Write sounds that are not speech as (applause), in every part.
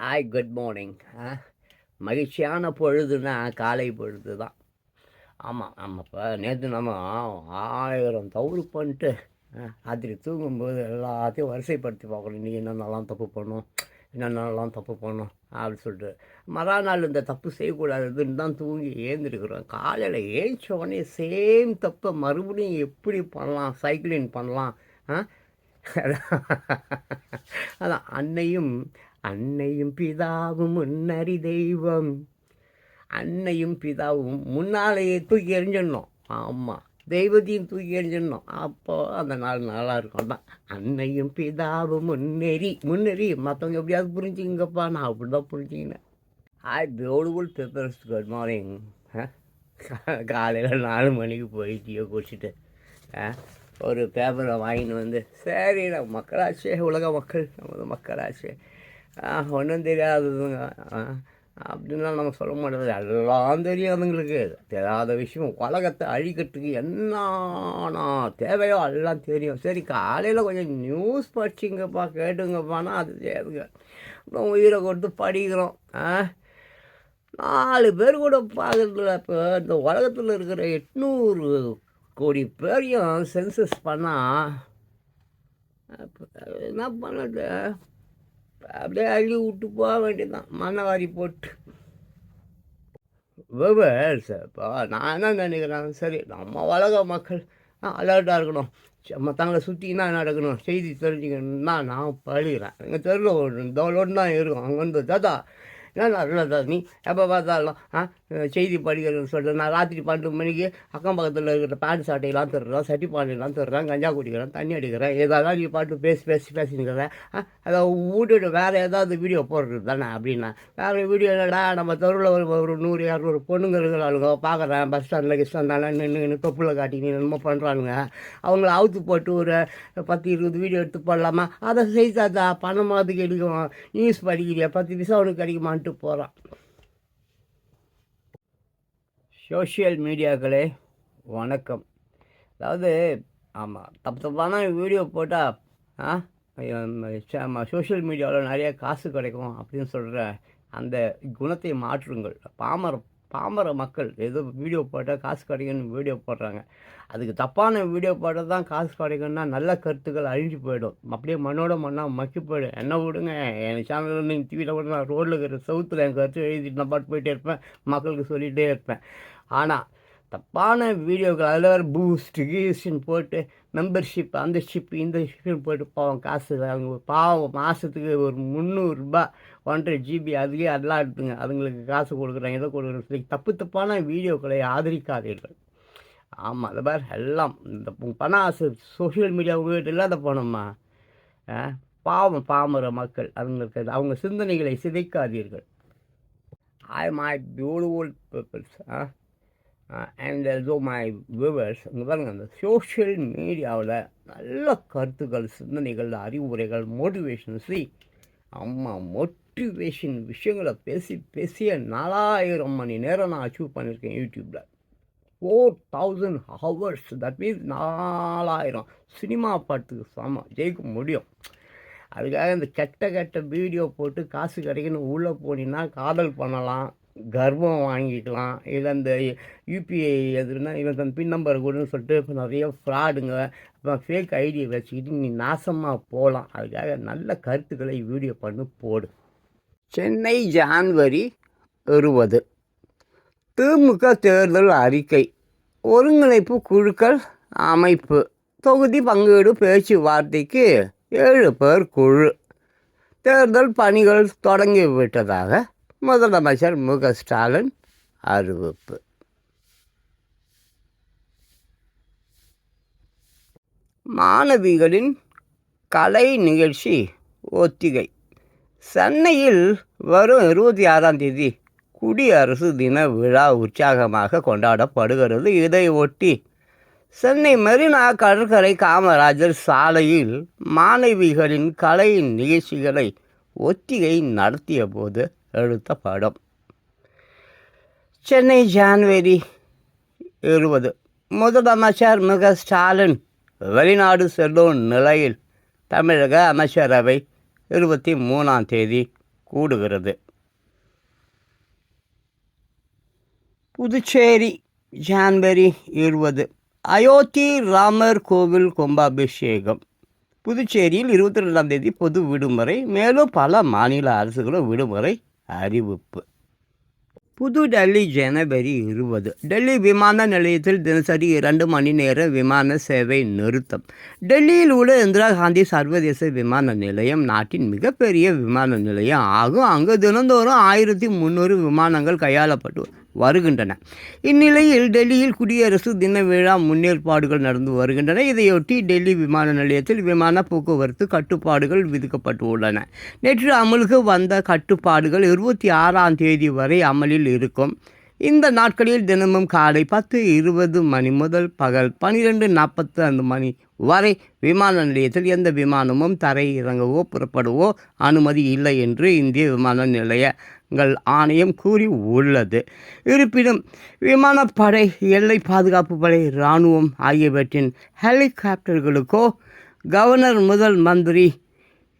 Hi good morning மகிழ்ச்சியான பொழுதுனா காலை பொழுது தான் ஆமாம் நம்ம இப்போ நேற்று நம்ம ஆயிரம் தவறு பண்ணிட்டு ராத்திரி தூங்கும்போது எல்லாத்தையும் வரிசைப்படுத்தி பார்க்கணும். நீ என்னென்னலாம் தப்பு பண்ணோம் என்னென்னலாம் தப்பு பண்ணோம் அப்படின்னு சொல்லிட்டு. மறுநாள் இந்த தப்பு செய்யக்கூடாதுன்னு தான் தூங்கி ஏந்திருக்கிறோம். காலையில் ஏழ்ச்ச உடனே சேம் தப்பை மறுபடியும் எப்படி பண்ணலாம்? சைக்கிளிங் பண்ணலாம்? ஆ? அதான் அன்னையும் அன்னையும் பிதாவும் முன்னறி தெய்வம். அன்னையும் பிதாவும் முன்னாலேயே தூக்கி எறிஞ்சிடணும். ஆமாம் தெய்வத்தையும் தூக்கி எறிஞ்சிடணும். அப்போ அந்த நாள் நல்லா இருக்கும். தான் அன்னையும் பிதாவும் முன்னேறி முன்னேறி மற்றவங்க எப்படியாவது புரிஞ்சுங்கப்பா நான் அப்படி தான் புரிஞ்சுக்கினேன் hi beautiful papers good morning காலையில் நாலு மணிக்கு போய் டீயை குடிச்சிட்டு ஆ, ஒரு பேப்பரை வாங்கிட்டு வந்து சரி நம்ம மக்களாச்சே உலக மக்கள் நமது மக்களாச்சே. ஒன்றும் தெரியாததுங்க. ஆ, அப்படின்லாம் நம்ம சொல்ல மாட்டோம். எல்லாம் தெரியும் அதுங்களுக்கு. தெரியாத விஷயம். உலகத்தை அழிக்கிறதுக்கு என்னன்னா தேவையோ எல்லாம் தெரியும். சரி காலையில் கொஞ்சம் நியூஸ் படிச்சிங்கப்பா கேட்டுங்கப்பான்னா அது தெரியாதுங்க அப்புறம் உயிரை கொடுத்து படிக்கிறோம். ஆ நாலு பேர் கூட பார்க்கறதில்ல இப்போ. இந்த உலகத்தில் இருக்கிற எட்நூறு கோடி பேரையும் சென்சஸ் பண்ணால் என்ன பண்ணது? அப்படியே அழுகி விட்டு போக வேண்டியதுதான். மண்ணவாரி போட்டு. விவர்ஸ் இப்போ நான் என்ன நினைக்கிறேன்? சரி நம்ம உலக மக்கள் அலர்ட்டாக இருக்கணும். மற்றவங்களை சுற்றி என்ன நடக்கணும்? செய்தி தெரிஞ்சுக்கணும்னா நான் பழகிறேன் எங்கள் தெருவில் ஒரு டவுன்லோட் தான் இருக்கும். அங்கே வந்து தாத்தா என்ன நல்லதா நீ? எப்போ பார்த்தாலும் ஆ செய்தி படிக்கிறேன்னு சொல்கிறேன் நான் ராத்திரி பன்னெண்டு மணிக்கு அக்கம் பக்கத்தில் இருக்கிற பேண்ட் சாட்டையெல்லாம் தர்றேன் சட்டி பானையெல்லாம் தர்றேன் கஞ்சா குடிக்கிறேன் தண்ணி அடிக்கிறேன் ஏதாவது நீ பாட்டு பேசி பேசி பேசினுக்கிறேன் அதை விட்டுட்டு வேறு ஏதாவது வீடியோ போடுறது தானே அப்படின்னா. வேறு வீடியோ இல்லைடா நம்ம தெருவில் ஒரு ஒரு நூறு இரநூறு பொண்ணுங்க இருக்கிறாளுங்க. பார்க்குறேன். பஸ் ஸ்டாண்டில் கிஸ் ஸ்டாண்டில் நின்று நின்று தொப்புல காட்டி நீ என்னமோ பண்ணுறானுங்க அவங்கள அவுத்து போட்டு ஒரு பத்து இருபது வீடியோ எடுத்து போடலாமா? அதை செய்தாதா பணம் அதுக்கு எடுக்கும் நியூஸ் படிக்கிறியா? பத்து விசா அவனுக்கு கிடைக்குமான்ட்டு போகிறான் சோஷியல் மீடியாக்களே வணக்கம். அதாவது ஆமாம் தப்பு தப்பான வீடியோ போட்டால் ஆ சோஷியல் மீடியாவில் நிறைய காசு கிடைக்கும் அப்படின்னு சொல்கிற அந்த குணத்தை மாற்றுங்கள். பாமர பாமர மக்கள் ஏதோ வீடியோ போட்டால் காசு கிடைக்கும்னு வீடியோ போடுறாங்க. அதுக்கு தப்பான வீடியோ போட்டால் தான் காசு கிடைக்கும்னா நல்ல கருத்துக்கள் அழிஞ்சு போயிடும். அப்படியே மண்ணோட மண்ணாக மக்கி போயிடும். என்ன விடுங்க என் சேனலில் நீங்கள் டிவியில் கூட நான் ரோட்டில் இருக்கிற சவுத்தில் என் கருத்து எழுதிட்டு நான் பாட்டு போயிட்டே இருப்பேன். மக்களுக்கு சொல்லிகிட்டே இருப்பேன். ஆனால் தப்பான வீடியோக்கள் அதில் வேறு பூஸ்ட் கீஸ்ட்னு போட்டு மெம்பர்ஷிப் அந்த ஷிப் இந்த ஷிப்னு போட்டு பாவம் காசு அவங்க பாவம் மாதத்துக்கு ஒரு முந்நூறுரூபா ஒன்றரை ஜிபி அதுக்கே அதெல்லாம் எடுத்துங்க. அதுங்களுக்கு காசு கொடுக்குறாங்க ஏதோ கொடுக்குறேன்னு சொல்லி தப்பு தப்பான வீடியோக்களை ஆதரிக்காதீர்கள். ஆமாம் அது பாரு எல்லாம் இந்த பணம் பண ஆசை சோஷியல் மீடியா உங்கள்கிட்ட இல்லாத பணம்மா ஆ, பாவம் பாமர மக்கள் அவங்களுக்கு அது- அவங்க சிந்தனைகளை சிதைக்காதீர்கள். I my beautiful peoples and ஏதோ மை வியூவர்ஸ் இங்கே பாருங்கள் அந்த சோஷியல் மீடியாவில் நல்ல கருத்துக்கள் சிந்தனைகள் அறிவுரைகள் மோட்டிவேஷன் சி அம்மா மோட்டிவேஷன் விஷயங்களை பேசி பேசிய நாலாயிரம் மணி நேரம் நான் அச்சீவ் பண்ணியிருக்கேன் யூடியூப்பில் four thousand hours that means நாலாயிரம். சினிமா பாட்டுக்கு சமம் ஜெயிக்க முடியும். அதுக்காக இந்த கெட்ட கெட்ட வீடியோ போட்டு காசு கிடைக்குன்னு உள்ளே போனீங்கன்னா காதல் பண்ணலாம். கர்ப்பம் வாங்கிக்கலாம். இல்லை இந்த யூபிஐ எதுனா இவன் அந்த பின் நம்பர் கொடுன்னு சொல்லிட்டு இப்போ நிறைய ஃப்ராடுங்க அப்புறம் ஃபேக் ஐடியை வச்சுக்கிட்டு நீ நாசமாக போகலாம் அதுக்காக நல்ல கருத்துக்களை வீடியோ பண்ணி போடு. சென்னை ஜான்வரி இருபது திமுக தேர்தல் அறிக்கை. ஒருங்கிணைப்பு குழுக்கள் அமைப்பு. தொகுதி பங்கீடு பேச்சுவார்த்தைக்கு ஏழு பேர் குழு. தேர்தல் பணிகள் தொடங்கிவிட்டதாக முதலமைச்சர் மு க ஸ்டாலின் அறிவிப்பு. மாணவிகளின் கலை நிகழ்ச்சி ஒத்திகை. சென்னையில் வரும் இருபத்தி ஆறாம் தேதி குடியரசு தின விழா உற்சாகமாக கொண்டாடப்படுகிறது. இதை ஒட்டி சென்னை மெரினா கடற்கரை காமராஜர் சாலையில் மாணவிகளின் கலை நிகழ்ச்சிகளை ஒத்திகை நடத்திய போது எடுத்த படம். சென்னை ஜான்வரி இருபது. முதலமைச்சர் மிக ஸ்டாலின் வெளிநாடு செல்லும் நிலையில் தமிழக அமைச்சரவை இருபத்தி மூணாம் தேதி கூடுகிறது. புதுச்சேரி ஜான்வரி இருபது. அயோத்தி ராமர் கோவில் கும்பாபிஷேகம். புதுச்சேரியில் இருபத்தி ரெண்டாம் தேதி பொது விடுமுறை. மேலும் பல மாநில அரசுகளும் விடுமுறை அறிவிப்பு. புது டெல்லி ஜனவரி இருபது. டெல்லி விமான நிலையத்தில் தினசரி இரண்டு மணி நேர விமான சேவை நிறுத்தம். டெல்லியில் உள்ள இந்திரா காந்தி சர்வதேச விமான நிலையம் நாட்டின் மிகப்பெரிய விமான நிலையம் ஆகும். அங்கு தினந்தோறும் ஆயிரத்தி முந்நூறு விமானங்கள் கையாளப்பட்டு வருகின்றன. இந்நிலையில் டெல்லியில் குடியரசு தின விழா முன்னேற்பாடுகள் நடந்து வருகின்றன. இதையொட்டி டெல்லி விமான நிலையத்தில் விமான போக்குவரத்து கட்டுப்பாடுகள் விதிக்கப்பட்டுள்ளன. நேற்று அமலுக்கு வந்த கட்டுப்பாடுகள் இருபத்தி ஆறாம் தேதி வரை அமலில் இருக்கும். இந்த நாட்களில் தினமும் காலை பத்து இருபது மணி முதல் பகல் பன்னிரெண்டு நாற்பத்தி ஐந்து மணி வரை விமான நிலையத்தில் எந்த விமானமும் தரை இறங்கவோ புறப்படவோ அனுமதி இல்லை என்று இந்திய விமான நிலையங்கள் ஆணையம் கூறி உள்ளது. இருப்பினும் விமானப்படை எல்லை பாதுகாப்பு படை இராணுவம் ஆகியவற்றின் ஹெலிகாப்டர்களுக்கோ கவர்னர் முதல் மந்திரி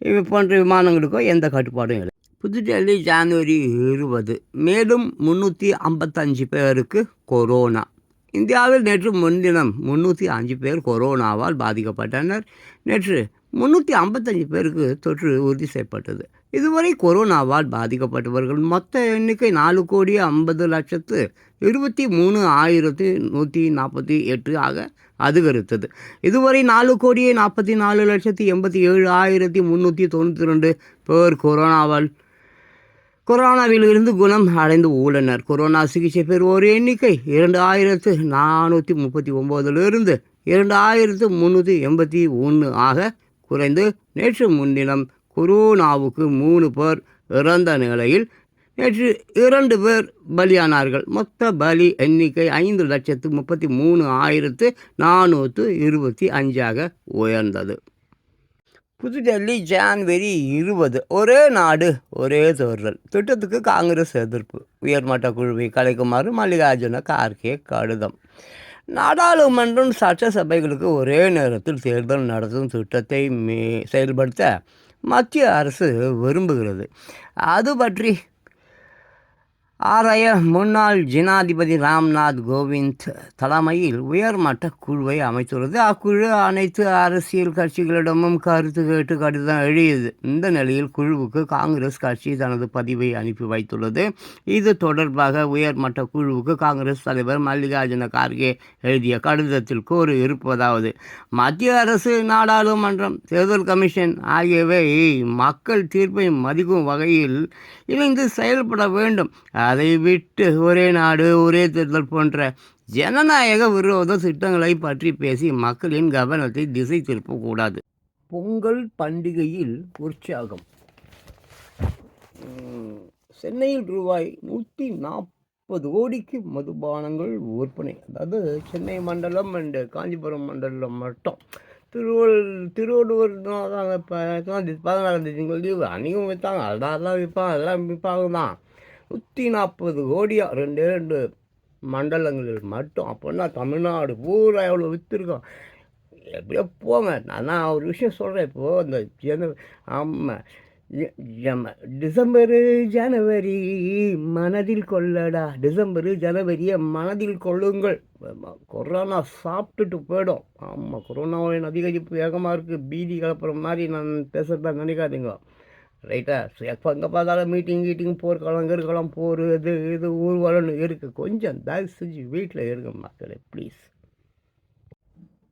இது போன்ற விமானங்களுக்கோ எந்த கட்டுப்பாடும் இல்லை. புதுடெல்லி ஜனவரி இருபது. மேலும் முந்நூற்றி ஐம்பத்தஞ்சு பேருக்கு கொரோனா. இந்தியாவில் நேற்று முன்தினம் முந்நூற்றி அஞ்சு பேர் கொரோனாவால் பாதிக்கப்பட்டனர். நேற்று முந்நூற்றி ஐம்பத்தஞ்சு பேருக்கு தொற்று உறுதி செய்யப்பட்டது. இதுவரை கொரோனாவால் பாதிக்கப்பட்டவர்கள் மொத்த எண்ணிக்கை நாலு கோடி ஐம்பது லட்சத்து இருபத்தி மூணு ஆயிரத்தி நூற்றி நாற்பத்தி எட்டு ஆக அதிகரித்தது. இதுவரை நாலு கோடியே நாற்பத்தி நாலு லட்சத்தி எண்பத்தி ஏழு ஆயிரத்தி முந்நூற்றி தொண்ணூற்றி ரெண்டு பேர் கொரோனாவால் கொரோனாவில் இருந்து குணம் அடைந்து உள்ளனர் கொரோனா சிகிச்சை பெறுவோர் எண்ணிக்கை இரண்டு ஆயிரத்து நானூற்றி முப்பத்தி ஒம்போதிலிருந்து இரண்டு ஆயிரத்து முந்நூற்றி எண்பத்தி ஒன்று ஆக குறைந்து நேற்று முன்தினம் கொரோனாவுக்கு மூணு பேர் இறந்த நிலையில் நேற்று இரண்டு பேர் பலியானார்கள். மொத்த பலி எண்ணிக்கை ஐந்து லட்சத்து முப்பத்தி மூணு ஆயிரத்து நானூற்று இருபத்தி அஞ்சாக உயர்ந்தது. புதுடெல்லி ஜான்வரி இருபது. ஒரே நாடு ஒரே தேர்தல். திட்டத்துக்கு காங்கிரஸ் எதிர்ப்பு. உயர்மட்ட குழுவை கலைக்குமாறு மல்லிகார்ஜுன கார்கே கடிதம். நாடாளுமன்றம் சட்டசபைகளுக்கு ஒரே நேரத்தில் தேர்தல் நடத்தும் திட்டத்தை மே செயல்படுத்த மத்திய அரசு விரும்புகிறது. அது பற்றி ஆராய முன்னாள் ஜனாதிபதி ராம்நாத் கோவிந்த் தலைமையில் உயர்மட்ட குழுவை அமைத்துள்ளது. அக்குழு அனைத்து அரசியல் கட்சிகளிடமும் கருத்து கேட்டு கடிதம் எழுதியது. இந்த நிலையில் குழுவுக்கு காங்கிரஸ் கட்சி தனது பதிவை அனுப்பி வைத்துள்ளது. இது தொடர்பாக உயர்மட்ட குழுவுக்கு காங்கிரஸ் தலைவர் மல்லிகார்ஜுன கார்கே எழுதிய கடிதத்தில் கூறு இருப்பதாவது மத்திய அரசு நாடாளுமன்றம் தேர்தல் கமிஷன் ஆகியவை மக்கள் தீர்ப்பை மதிக்கும் வகையில் இணைந்து செயல்பட வேண்டும். அதை விட்டு ஒரே நாடு ஒரே தேர்தல் போன்ற ஜனநாயக விரோத திட்டங்களை பற்றி பேசி மக்களின் கவனத்தை திசை திருப்பக்கூடாது. பொங்கல் பண்டிகையில் உற்சாகம். சென்னையில் ரூபாய் நூற்றி நாற்பது கோடிக்கு மதுபானங்கள் விற்பனை. அதாவது சென்னை மண்டலம் அண்டு காஞ்சிபுரம் மண்டலம் மட்டும். திருவள்ளூர் திருவள்ளுவர் தான் தேதி பதினாறாம் தேதி லீவு அன்றைக்கும் விற்றாங்க அதெல்லாம் விற்பாங்க அதெல்லாம் விற்பாங்க தான் நூற்றி நாற்பது கோடியாக ரெண்டே ரெண்டு மண்டலங்களில் மட்டும். அப்படின்னா தமிழ்நாடு பூரா எவ்வளோ விற்றுருக்கோம் எப்படியோ போங்க. நான் ஒரு விஷயம் சொல்கிறேன் இப்போது இந்த ஜன ஆமாம் டிசம்பரு ஜனவரி மனதில் கொள்ளடா. டிசம்பரு ஜனவரியை மனதில் கொள்ளுங்கள். கொரோனா சாப்பிட்டுட்டு போயிடும். ஆமாம் கொரோனாவின் அதிகரிப்பு வேகமாக இருக்குது பீதி கலப்புற மாதிரி நான் பேசுகிறதா நினைக்காதீங்க. ரைட்டா எப்போ எங்கே பார்த்தாலும் மீட்டிங் கீட்டிங் போர்க்களம் இருக்கலாம் போர் இது இது ஊர்வலம்னு இருக்குது கொஞ்சம் தயவு செஞ்சு வீட்டில் இருங்க மக்களே ப்ளீஸ்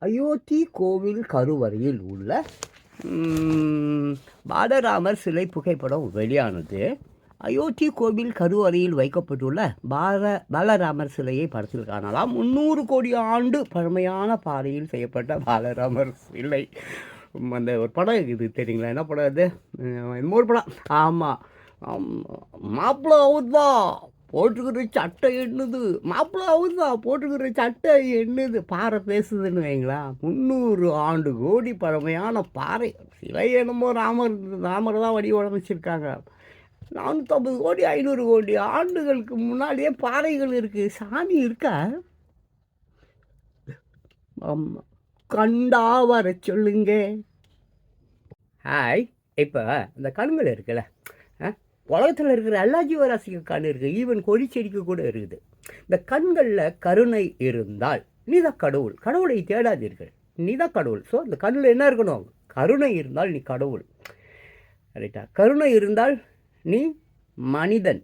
அயோத்தி கோவில் கருவறையில் உள்ள பாலராமர் சிலை புகைப்படம் வெளியானது. அயோத்தி கோவில் கருவறையில் வைக்கப்பட்டுள்ள பால பாலராமர் சிலையை படத்தில் காணலாம். முந்நூறு கோடி ஆண்டு பழமையான பாறையில் செய்யப்பட்ட பாலராமர் சிலை. அந்த ஒரு படம் இருக்குது தெரியுங்களா? என்ன படம் அது? என்னமோ ஒரு படம். ஆமாம் மாப்பிள்ளை அவுதான் போட்டுக்கிற சட்டை எண்ணுது மாப்பிள்ளை அவுதான் போட்டுக்கிற சட்டை எண்ணுது பாறை பேசுதுன்னு வைங்களா? முந்நூறு ஆண்டு கோடி பழமையான பாறை. சிலை என்னமோ ராமர் ராமர் தான் வடி வடிவமைச்சிருக்காங்க நானூற்றம்பது கோடி ஐநூறு கோடி ஆண்டுகளுக்கு முன்னாடியே பாறைகள் இருக்குது சாமி இருக்கா? ஆமாம் கண்டா வர சொல்லுங்க. ஹாய் இப்போ இந்த கண்கள் இருக்குல்ல ஆ, உலகத்தில் இருக்கிற எல்லா ஜீவராசிக்கும் கண் இருக்குது ஈவன் கொடிச்செடிக்கு கூட இருக்குது. இந்த கண்களில் கருணை இருந்தால் நீதான் கடவுள். கடவுளை தேடாதீர்கள். நீதான் கடவுள். ஸோ இந்த கண்ணில் என்ன இருக்கணும்? கருணை இருந்தால் நீ கடவுள். ரைட்டா கருணை இருந்தால் நீ மனிதன்.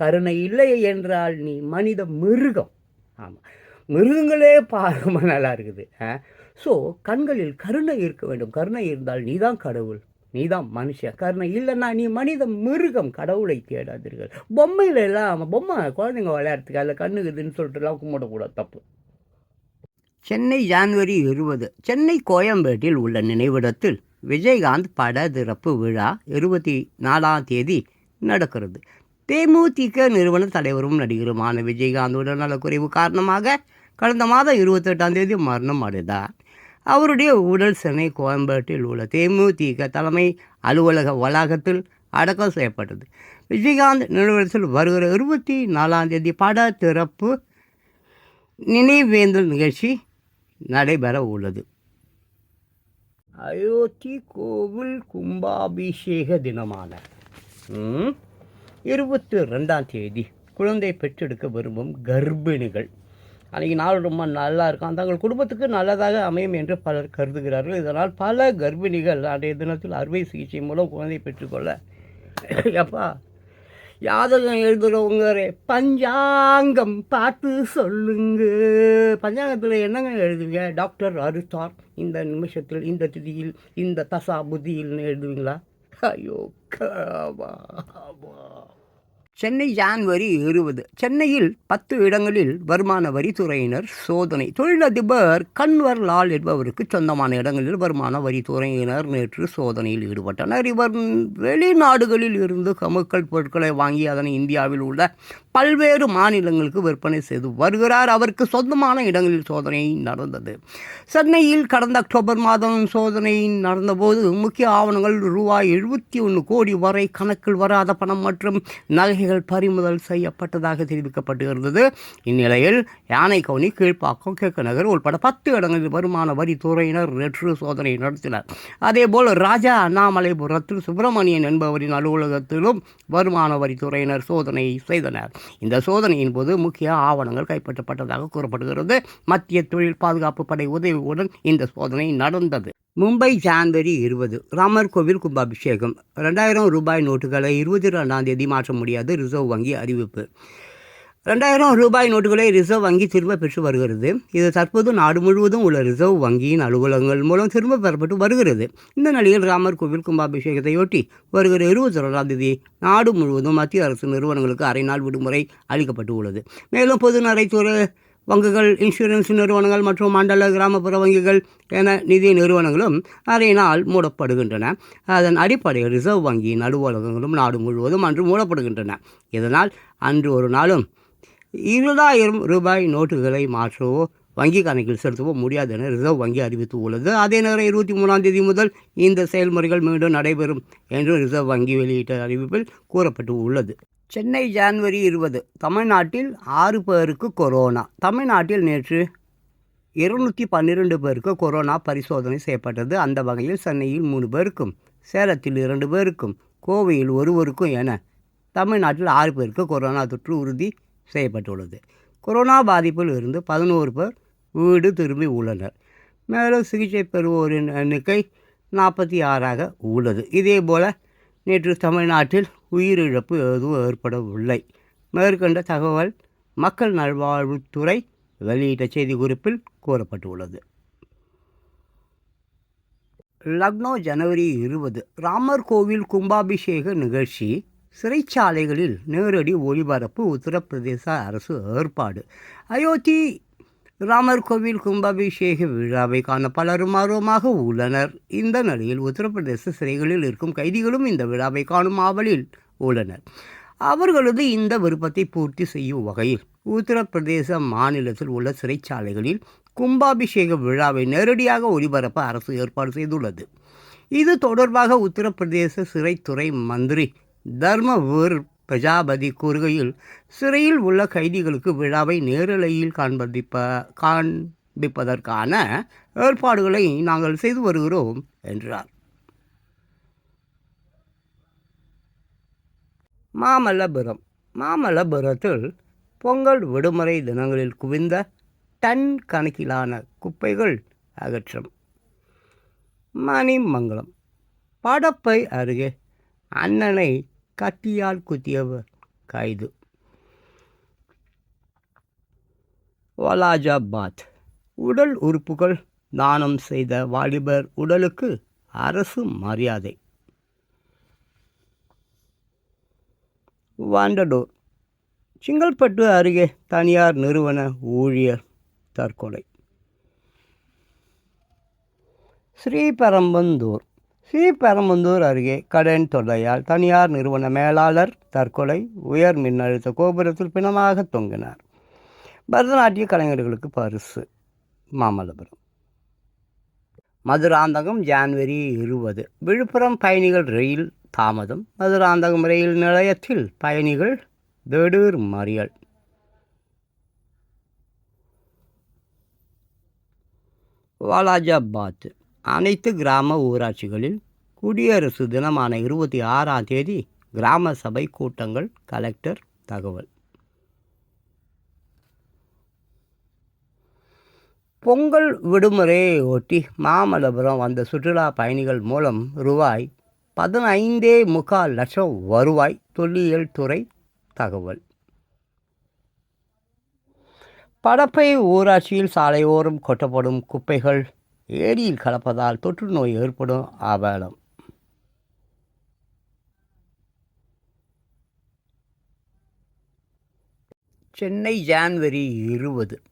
கருணை இல்லை என்றால் நீ மனித மிருகம். ஆமாம் மிருகங்களே பாருமா நல்லா இருக்குது. ஸோ கண்களில் கருணை இருக்க வேண்டும். கருணை இருந்தால் நீதான் கடவுள். நீதான் மனுஷன். கருணை இல்லைன்னா நீ மனித மிருகம். கடவுளை தேடாதீர்கள். பொம்மையில எல்லாம் பொம்மை குழந்தைங்க விளையாடுறதுக்கு அதில் கண்ணுக்குதுன்னு சொல்லிட்டுலாம் கும்பிடக்கூடாது தப்பு. சென்னை ஜான்வரி இருபது. சென்னை கோயம்பேட்டில் உள்ள நினைவிடத்தில் விஜயகாந்த் பட திறப்பு விழா இருபத்தி நாலாம் தேதி நடக்கிறது. தேமுதிக நிறுவன தலைவரும் நடிகருமான விஜயகாந்த் உடல்நலக்குறைவு காரணமாக கடந்த மாதம் இருபத்தெட்டாம் தேதி மரணம் அடைந்தார். அவருடைய உடல் சென்னை கோயம்பேட்டில் உள்ள தேமுதிக தலைமை அலுவலக வளாகத்தில் அடக்கம் செய்யப்பட்டது. விஜயகாந்த் நிறுவனத்தில் வருகிற இருபத்தி நாலாம் தேதி பட திறப்பு நினைவேந்தல் நிகழ்ச்சி நடைபெற உள்ளது. அயோத்தி கோவில் கும்பாபிஷேக தினமான இருபத்தி ரெண்டாம் தேதி குழந்தை பெற்றெடுக்க விரும்பும் கர்ப்பிணிகள். அன்றைக்கி நாள் ரொம்ப நல்லா இருக்கும். தங்கள் குடும்பத்துக்கு நல்லதாக அமையும் என்று பலர் கருதுகிறார்கள். இதனால் பல கர்ப்பிணிகள் அன்றைய தினத்தில் அறுவை சிகிச்சை மூலம் குழந்தை பெற்றுக்கொள்ள (coughs) எப்பா யாதகம் எழுதுகிறவங்க பஞ்சாங்கம் பார்த்து சொல்லுங்க. பஞ்சாங்கத்தில் என்னங்க எழுதுவீங்க? டாக்டர் அறுத்தார் இந்த நிமிஷத்தில் இந்த திதியில் இந்த தசா புதியில்னு எழுதுவீங்களா? ஐயோ காமா, சென்னை ஜான்வரி இருபது. சென்னையில் பத்து இடங்களில் வருமான வரித்துறையினர் சோதனை. தொழிலதிபர் கன்வர் லால் என்பவருக்கு சொந்தமான இடங்களில் வருமான வரித்துறையினர் நேற்று சோதனையில் ஈடுபட்டனர். இவர் வெளிநாடுகளில் இருந்து கமுக்கல் பொருட்களை வாங்கி அதனை இந்தியாவில் உள்ள பல்வேறு மாநிலங்களுக்கு விற்பனை செய்து வருகிறார். அவருக்கு சொந்தமான இடங்களில் சோதனை நடந்தது. சென்னையில் கடந்த அக்டோபர் மாதம் சோதனை நடந்தபோது முக்கிய ஆவணங்கள் ரூபாய் எழுபத்தி ஒன்று கோடி வரை கணக்கில் வராத பணம் மற்றும் நகைகள் பறிமுதல் செய்யப்பட்டதாக தெரிவிக்கப்பட்டிருந்தது. இந்நிலையில் யானைக்கவுனி கீழ்ப்பாக்கம் கிழக்கு நகர் உட்பட பத்து இடங்களில் வருமான வரித்துறையினர் நேற்று சோதனை நடத்தினர். அதேபோல் ராஜா அண்ணாமலைபுரத்தில் சுப்பிரமணியன் என்பவரின் அலுவலகத்திலும் வருமான வரித்துறையினர் சோதனை செய்தனர். இந்த சோதனையின் போது முக்கிய ஆவணங்கள் கைப்பற்றப்பட்டதாக கூறப்படுகிறது. மத்திய தொழில் பாதுகாப்பு படை உதவியுடன் இந்த சோதனை நடந்தது. மும்பை ஜான்வரி இருபது. ராமர் கோவில் கும்பாபிஷேகம். ரெண்டாயிரம் ரூபாய் நோட்டுகளை இருபத்தி ரெண்டாம் தேதி மாற்ற முடியாது ரிசர்வ் வங்கி அறிவிப்பு. ரெண்டாயிரம் ரூபாய் நோட்டுகளை ரிசர்வ் வங்கி திரும்ப பெற்று வருகிறது. இது தற்போது நாடு முழுவதும் உள்ள ரிசர்வ் வங்கியின் அலுவலகங்கள் மூலம் திரும்ப பெறப்பட்டு வருகிறது. இந்த நிலையில் ராமர் கோவில் கும்பாபிஷேகத்தையொட்டி வருகிற இருபத்தி ரெண்டாம் தேதி நாடு முழுவதும் மத்திய அரசு நிறுவனங்களுக்கு அரை நாள் விடுமுறை அளிக்கப்பட்டு உள்ளது மேலும் பொதுநரைத்துறை வங்கிகள் இன்சூரன்ஸ் நிறுவனங்கள் மற்றும் மண்டல கிராமப்புற வங்கிகள் என நிதி நிறுவனங்களும் அரை நாள் மூடப்படுகின்றன. அதன் அடிப்படையில் ரிசர்வ் வங்கியின் அலுவலகங்களும் நாடு முழுவதும் அன்று மூடப்படுகின்றன. இதனால் அன்று ஒரு நாளும் இருபதாயிரம் ரூபாய் நோட்டுகளை மாற்றவோ வங்கி கணக்கில் செலுத்தவோ முடியாது என ரிசர்வ் வங்கி அறிவித்து உள்ளது. அதே நேரம் இருபத்தி மூணாம் தேதி முதல் இந்த செயல்முறைகள் மீண்டும் நடைபெறும் என்று ரிசர்வ் வங்கி வெளியிட்ட அறிவிப்பில் கூறப்பட்டு உள்ளது. சென்னை ஜான்வரி இருபது தமிழ்நாட்டில் ஆறு பேருக்கு கொரோனா. தமிழ்நாட்டில் நேற்று இருநூற்றி பன்னிரெண்டு பேருக்கு கொரோனா பரிசோதனை செய்யப்பட்டது. அந்த வகையில் சென்னையில் மூணு பேருக்கும் சேலத்தில் இரண்டு பேருக்கும் கோவையில் ஒருவருக்கும் என தமிழ்நாட்டில் ஆறு பேருக்கு கொரோனா தொற்று உறுதி. செய்யப்பட்டுள்ளது. கொரோனா பாதிப்பில் இருந்து பதினோரு பேர் வீடு திரும்பி உள்ளனர். மேலும் சிகிச்சை பெறுவோரின் எண்ணிக்கை நாற்பத்தி ஆறாக உள்ளது. இதேபோல் நேற்று தமிழ்நாட்டில் உயிரிழப்பு எதுவும் ஏற்படவில்லை. மேற்கண்ட தகவல் மக்கள் நல்வாழ்வுத்துறை வெளியிட்ட செய்திக்குறிப்பில் கூறப்பட்டுள்ளது. லக்னோ ஜனவரி இருபது ராமர் கோவில் கும்பாபிஷேக நிகழ்ச்சி சிறைச்சாலைகளில் நேரடி ஒளிபரப்பு உத்தரப்பிரதேச அரசு ஏற்பாடு. அயோத்தி ராமர் கோவில் கும்பாபிஷேக விழாவை காண பலரும் ஆர்வமாக உள்ளனர். இந்த நிலையில் உத்தரப்பிரதேச சிறைகளில் இருக்கும் கைதிகளும் இந்த விழாவை காணும் ஆவலில் உள்ளனர். அவர்களது இந்த விருப்பத்தை பூர்த்தி செய்யும் வகையில் உத்தரப்பிரதேச மாநிலத்தில் உள்ள சிறைச்சாலைகளில் கும்பாபிஷேக விழாவை நேரடியாக ஒளிபரப்ப அரசு ஏற்பாடு செய்துள்ளது. இது தொடர்பாக உத்தரப்பிரதேச சிறைத்துறை மந்திரி தர்மவீர் பிரஜாபதி கூறுகையில் சிறையில் உள்ள கைதிகளுக்கு விழாவை நேரலையில் காண்பிப்ப காண்பிப்பதற்கான ஏற்பாடுகளை நாங்கள் செய்து வருகிறோம் என்றார். மாமல்லபுரம். மாமல்லபுரத்தில் பொங்கல் விடுமுறை தினங்களில் குவிந்த டன் கணக்கிலான குப்பைகள் அகற்றம். மணிமங்கலம். படப்பை அருகே அண்ணனை கத்தியால் குத்தியவர் கைது. வலாஜாபாத். உடல் உறுப்புகள். தானம் செய்த வாலிபர் உடலுக்கு அரசு மரியாதை. வாண்டடோர். சிங்கல்பட்டு அருகே தனியார் நிறுவன ஊழியர் தற்கொலை. ஸ்ரீபெரம்பந்தூர் ஸ்ரீபெரம்பந்தூர் அருகே கடன் தொல்லையால் தனியார் நிறுவன மேலாளர் தற்கொலை உயர் மின்னழுத்த கோபுரத்தில் பிணமாக தொங்கினார். பரதநாட்டிய கலைஞர்களுக்கு பரிசு மாமல்லபுரம். மதுராந்தகம் ஜான்வரி இருபது. விழுப்புரம் பயணிகள் ரயில் தாமதம். மதுராந்தகம் ரயில் நிலையத்தில் பயணிகள் திடீர் மறியல். வாலாஜாபாத் அனைத்து கிராம ஊராட்சிகளில் குடியரசு தினமான இருபத்தி ஆறாம் தேதி கிராம சபை கூட்டங்கள் கலெக்டர் தகவல். பொங்கல் விடுமுறையை ஒட்டி மாமல்லபுரம் வந்த சுற்றுலா பயணிகள் மூலம் ரூபாய் பதினைந்தே முக்கால் லட்சம் வருவாய் தொல்லியல் துறை தகவல். படப்பை ஊராட்சியில் சாலையோரம் கொட்டப்படும் குப்பைகள் ஏரியில் கலப்பதால் தொற்று நோய் ஏற்படும் அபாயம் சென்னை ஜான்வரி இருபது.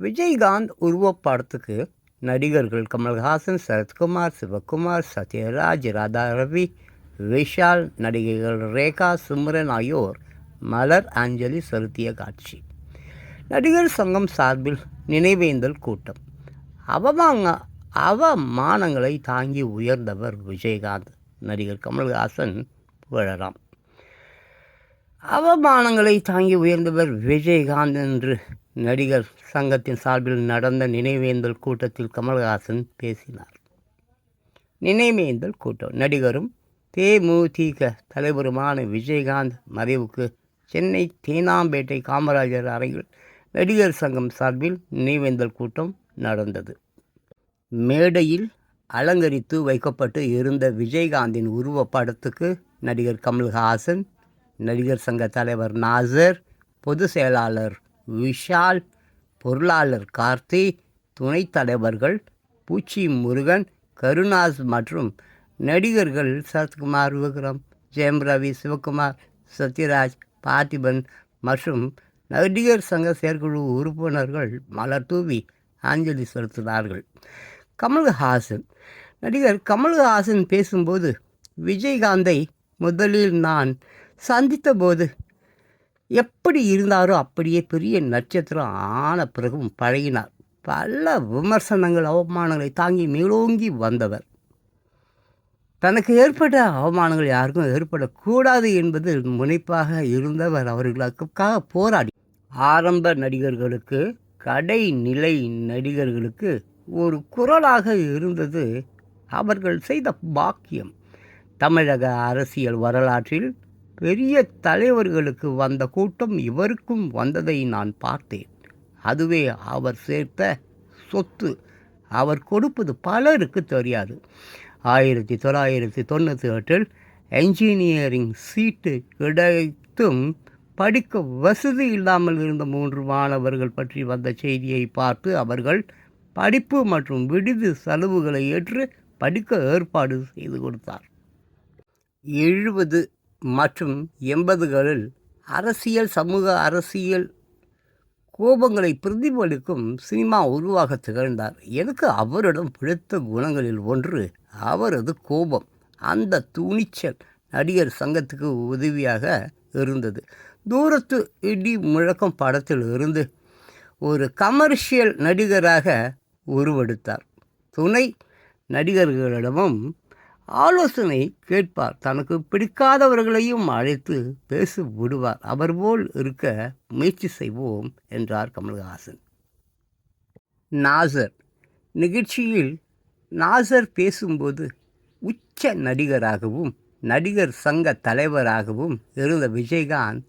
விஜயகாந்த் உருவப்படத்துக்கு நடிகர்கள் கமல்ஹாசன் சரத்குமார் சிவகுமார் சத்யராஜ் ராதா ரவி விஷால் நடிகைகள் ரேகா சிம்ரன் ஆகியோர் மலர் அஞ்சலி செலுத்திய காட்சி. நடிகர் சங்கம் சார்பில் நினைவேந்தல் கூட்டம். அவமாங்க அவமானங்களை தாங்கி உயர்ந்தவர் விஜயகாந்த். நடிகர் கமல்ஹாசன் புகழலாம் அவமானங்களை தாங்கி உயர்ந்தவர் விஜயகாந்த் என்று நடிகர் சங்கத்தின் சார்பில் நடந்த நினைவேந்தல் கூட்டத்தில் கமல்ஹாசன் பேசினார். நினைவேந்தல் கூட்டம். நடிகரும் தேமுதிக தலைவருமான விஜயகாந்த் மறைவுக்கு சென்னை தேனாம்பேட்டை காமராஜர் அறையில் நடிகர் சங்கம் சார்பில் நினைவேந்தல் கூட்டம் நடந்தது. மேடையில் அலங்கரித்து வைக்கப்பட்டு இருந்த விஜயகாந்தின் உருவப்படத்துக்கு நடிகர் கமல்ஹாசன் நடிகர் சங்க தலைவர் நாசர் பொதுச் செயலாளர் விஷால் பொருளாளர் கார்த்தி துணைத் தலைவர்கள் பூச்சி முருகன் கருணாஸ் மற்றும் நடிகர்கள் சரத்குமார் விக்ரம் ஜெயம் ரவி சிவகுமார் சத்யராஜ் பார்த்திபன் மற்றும் நடிகர் சங்க செயற்குழு உறுப்பினர்கள் மலர் தூவி அஞ்சலி செலுத்தினார்கள். கமல்ஹாசன். நடிகர் கமல்ஹாசன் பேசும்போது விஜயகாந்தை முதலில் நான் சந்தித்தபோது எப்படி இருந்தாரோ அப்படியே பெரிய நட்சத்திரம் ஆன பிறகும் பழகினார். பல விமர்சனங்கள் அவமானங்களை தாங்கி மேலோங்கி வந்தவர். தனக்கு ஏற்பட்ட அவமானங்கள் யாருக்கும் ஏற்படக்கூடாது என்பது முனைப்பாக இருந்தவர் அவர்களுக்காக போராடி. ஆரம்ப நடிகர்களுக்கு கடைநிலை நடிகர்களுக்கு ஒரு குரலாக இருந்தது அவர்கள் செய்த பாக்கியம். தமிழக அரசியல் வரலாற்றில் பெரிய தலைவர்களுக்கு வந்த கூட்டம் இவருக்கும் வந்ததை நான் பார்த்தேன். அதுவே அவர் சேர்த்த சொத்து. அவர் கொடுப்பது பலருக்கு தெரியாது. ஆயிரத்தி தொள்ளாயிரத்தி தொண்ணூற்றி எட்டில் என்ஜினியரிங் சீட்டு கிடைத்தும் படிக்க வசதி இல்லாமல் இருந்த மூன்று மாணவர்கள் பற்றி வந்த செய்தியை பார்த்து அவர்கள் படிப்பு மற்றும் விடுதி செலவுகளை ஏற்று படிக்க ஏற்பாடு செய்து கொடுத்தார். எழுபது மற்றும் எண்பதுகளில் அரசியல் சமூக அரசியல் கோபங்களை பிரதிபலிக்கும் சினிமா உருவாக திகழ்ந்தார். எனக்கு அவரிடம் பிடித்த குணங்களில் ஒன்று அவரது கோபம். அந்த துணிச்சல் நடிகர் சங்கத்துக்கு உதவியாக இருந்தது. தூரத்து இடி முழக்கம் படத்திலிருந்து ஒரு கமர்ஷியல் நடிகராக உருவெடுத்தார். துணை நடிகர்களிடமும் ஆலோசனை கேட்பார். தனக்கு பிடிக்காதவர்களையும் அழைத்து பேசி விடுவார் அவர் போல் இருக்க முயற்சி செய்வோம் என்றார் கமல்ஹாசன். நாசர். நிகழ்ச்சியில் நாசர் பேசும்போது உச்ச நடிகராகவும் நடிகர் சங்க தலைவராகவும் இருந்த விஜயகாந்த்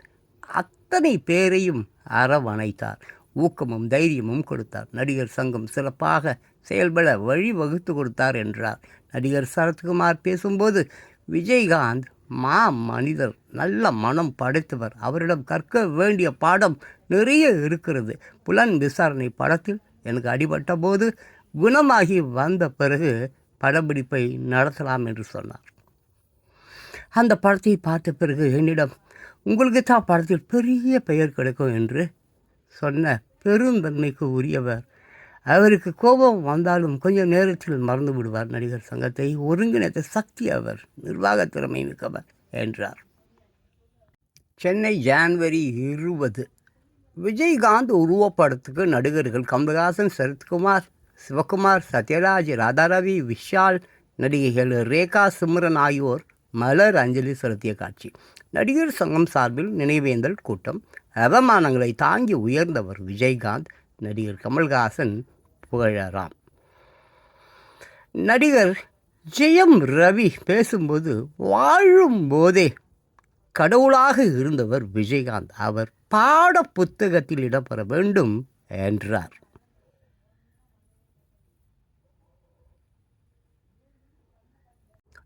அத்தனை பேரையும் அரவணைத்தார். ஊக்கமும் தைரியமும் கொடுத்தார். நடிகர் சங்கம் சிறப்பாக செயல்பட வழிவகுத்து கொடுத்தார் என்றார். நடிகர் சரத்குமார் பேசும்போது விஜயகாந்த் மா மனிதர் நல்ல மனம் படைத்தவர். அவரிடம் கற்க வேண்டிய பாடம் நிறைய இருக்கிறது. புலன் விசாரணை படத்தில் எனக்கு அடிபட்ட போது குணமாகி வந்த பிறகு படப்பிடிப்பை நடத்தலாம் என்று சொன்னார். அந்த படத்தை பார்த்த பிறகு என்னிடம் உங்களுக்கு தான் படத்தில் பெரிய பெயர் கிடைக்கும் என்று சொன்ன பெருந்தன்மைக்கு உரியவர். அவருக்கு கோபம் வந்தாலும் கொஞ்சம் நேரத்தில் மறந்து விடுவார் நடிகர் சங்கத்தை. ஒருங்கிணைத்த சக்தி அவர் நிர்வாக திறமை மிக்கவர் என்றார். சென்னை ஜான்வரி இருபது விஜயகாந்த் உருவப்படத்துக்கு நடிகர்கள் கமல்ஹாசன் சரத்குமார் சிவகுமார் சத்யராஜ் ராதாரவி விஷால் நடிகைகள் ரேகா சிம்ரன் ஆகியோர் மலர் அஞ்சலி செலுத்திய காட்சி. நடிகர் சங்கம் சார்பில் நினைவேந்தல் கூட்டம். அவமானங்களை தாங்கி உயர்ந்தவர் விஜயகாந்த் நடிகர் கமல்ஹாசன் புகழறாம் நடிகர் ஜெயம் ரவி பேசும்போது வாழும் போதே கடவுளாக இருந்தவர் விஜயகாந்த். அவர் பாட புத்தகத்தில் இடம்பெற வேண்டும் என்றார்.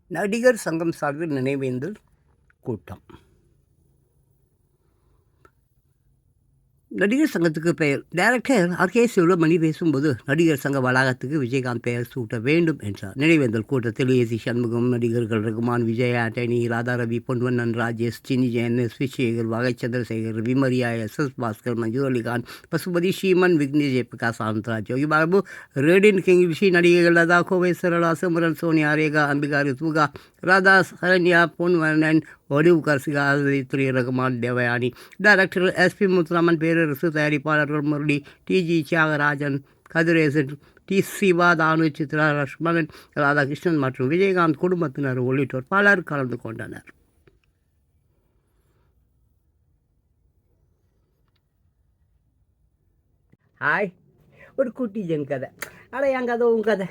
நடிகர் சங்கம் சார்பில் நினைவேந்தல் கூட்டம். நடிகர் சங்கத்துக்கு பெயர். டைரக்டர் ஆர்கே சிவமணி பேசும்போது நடிகர் சங்க வளாகத்துக்கு விஜயகாந்த் பெயர் சூட்ட வேண்டும் என்றார். நினைவேந்தல் கூட்டத்தில் ஏசி சண்முகம் நடிகர்கள் ரகுமான் விஜய் ஆண்டனி ராதாரவி பொன்வண்ணன் ராஜேஷ் சினி ஜெயன் எஸ் வி வகை Chandrasekhar விமரியா S S Bhaskar Mansoor Ali Khan Pasupathi Sriman Vignesh Jayaprakash Anandraj Yogi Babu Redin King விஷய நடிகைகள் லதா கோவை சரளா சிம்ரன் சோனியா ரேகா அம்பிகா ரித்துகா ராதா சரண்யா பொன்வண்ணன் ஒடிவு கர்சிகா Thiru Rahman Devayani. Director S P Muthuraman Perarasu தயாரிப்பாளர்கள் Murali T G Thiagarajan Kathiresan T. Siva Thanu Chitra Lakshmanan Radhakrishnan மற்றும் விஜயகாந்த் குடும்பத்தினர் உள்ளிட்டோர் பலர் கலந்து கொண்டனர். ஹாய் ஒரு குட்டி ஜென் கதை. ஆனால் என் கதை உன் கதை.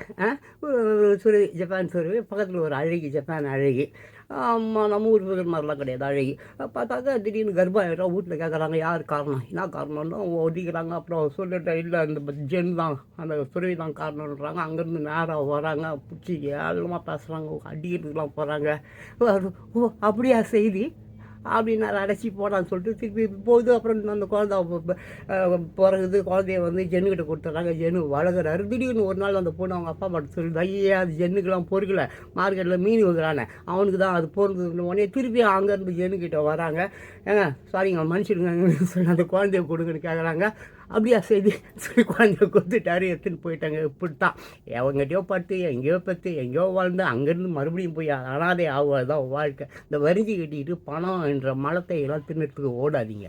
ஒரு சுருவி ஜப்பான் சுருவி பக்கத்தில் ஒரு அழகி ஜப்பான் அழகி. நம்ம ஊர் பேர் மாதிரிலாம் கிடையாது அழகி. பார்த்தாக்கா திடீர்னு கர்ப்பாயிரம் வீட்டில் கேட்குறாங்க யார் காரணம்? என்ன காரணம்னா ஒடிக்கிறாங்க அப்புறம் சொல்லிட்டேன் இல்லை அந்த ஜென் தான் அந்த துறவி தான் காரணம்ன்றாங்க. அங்கேருந்து நேராக வராங்க பிடிச்சி ஏழமாக பேசுகிறாங்க அடிக்கிறதுக்குலாம் போகிறாங்க ஓ அப்படியா செய்தி? அப்படின்னு நான் அடைச்சி போடான்னு சொல்லிட்டு திருப்பி போகுது. அப்புறம் அந்த குழந்தை பிறகுது. குழந்தைய வந்து ஜென்னுக்கிட்ட கொடுத்துட்றாங்க ஜென்னு வளர்கிறாரு. திடீர்னு ஒரு நாள் அந்த பொண்ணு அவங்க அப்பா மட்டும் சொல்லி ஐயா அது ஜென்னுக்கெல்லாம் பொறுக்கல. மார்க்கெட்டில் மீன் வைக்கிறானே. அவனுக்கு தான் அது பொருந்தது உடனே திருப்பி அங்கேருந்து ஜென்னுக்கிட்ட வராங்க. ஏங்க சாரிங்க மனுஷனுங்க சொல்லி அந்த குழந்தைய கொடுங்கன்னு கேட்குறாங்க அப்படியா செய்தி சொல்லி குழந்தைய கொடுத்துட்டாரு எடுத்துன்னு போயிட்டாங்க. இப்படி தான் எவங்கிட்டயோ பட்டு எங்கேயோ பத்து எங்கேயோ வாழ்ந்து அங்கேருந்து மறுபடியும் போய் அனாதை ஆகுவது தான் வாழ்க்கை. இந்த வரிஞ்சு கட்டிக்கிட்டு பணம் என்ற மலத்தை எல்லாம் தின்னுறதுக்கு ஓடாதீங்க.